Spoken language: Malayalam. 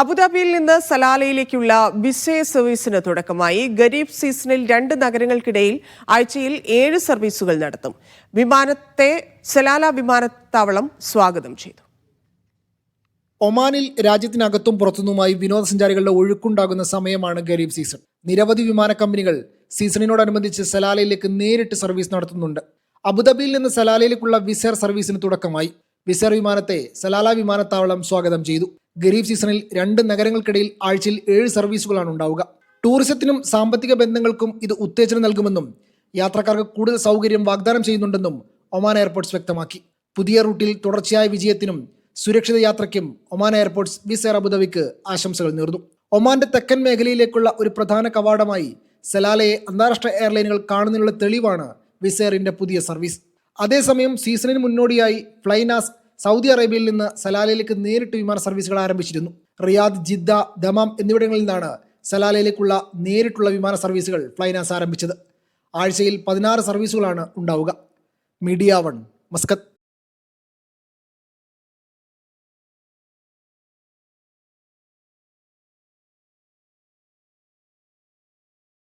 അബുദാബിയിൽ നിന്ന് സലാലയിലേക്കുള്ള വിസേ സർവീസിന് തുടക്കമായി. ഗരീബ് സീസണിൽ രണ്ട് നഗരങ്ങൾക്കിടയിൽ ആഴ്ചയിൽ ഏഴ് സർവീസുകൾ നടത്തും. വിമാനത്തെ സലാല വിമാനത്താവളം സ്വാഗതം ചെയ്തു. ഒമാനിൽ രാജ്യത്തിനകത്തും പുറത്തുനിന്നുമായി വിനോദസഞ്ചാരികളുടെ ഒഴുക്കുണ്ടാകുന്ന സമയമാണ് ഗരീബ് സീസൺ. നിരവധി വിമാന കമ്പനികൾ സീസണിനോടനുബന്ധിച്ച് സലാലയിലേക്ക് നേരിട്ട് സർവീസ് നടത്തുന്നുണ്ട്. അബുദാബിയിൽ നിന്ന് സലാലയിലേക്കുള്ള വിസർ സർവീസിന് തുടക്കമായി. വിസർ വിമാനത്തെ സലാല വിമാനത്താവളം സ്വാഗതം ചെയ്തു. ഗരീബ് സീസണിൽ രണ്ട് നഗരങ്ങൾക്കിടയിൽ ആഴ്ചയിൽ ഏഴ് സർവീസുകളാണ് ഉണ്ടാവുക. ടൂറിസത്തിനും സാമ്പത്തിക ബന്ധങ്ങൾക്കും ഇത് ഉത്തേജനം നൽകുമെന്നും യാത്രക്കാർക്ക് കൂടുതൽ സൗകര്യം വാഗ്ദാനം ചെയ്യുന്നുണ്ടെന്നും ഒമാൻ എയർപോർട്ട്സ് വ്യക്തമാക്കി. പുതിയ റൂട്ടിൽ തുടർച്ചയായ വിജയത്തിനും സുരക്ഷിത യാത്രയ്ക്കും ഒമാൻ എയർപോർട്ട്സ് എയർ അബുദാബിക്ക് ആശംസകൾ നേർന്നു. ഒമാന്റെ തെക്കൻ മേഖലയിലേക്കുള്ള ഒരു പ്രധാന കവാടമായി സലാലയെ അന്താരാഷ്ട്ര എയർലൈനുകൾ കാണുന്നതിനുള്ള തെളിവാണ് വിസ് എയറിന്റെ പുതിയ സർവീസ്. അതേസമയം സീസണിന് മുന്നോടിയായി ഫ്ലൈനാസ് സൗദി അറേബ്യയിൽ നിന്ന് സലാലയിലേക്ക് നേരിട്ട് വിമാന സർവീസുകൾ ആരംഭിച്ചിരുന്നു. റിയാദ് ജിദ്ദ ദമാം എന്നിവിടങ്ങളിൽ നിന്നാണ് സലാലയിലേക്കുള്ള നേരിട്ടുള്ള വിമാന സർവീസുകൾ ഫ്ലൈനാസ് ആരംഭിച്ചത്. ആഴ്ചയിൽ പതിനാറ് സർവീസുകളാണ് ഉണ്ടാവുക. Media one Muscat.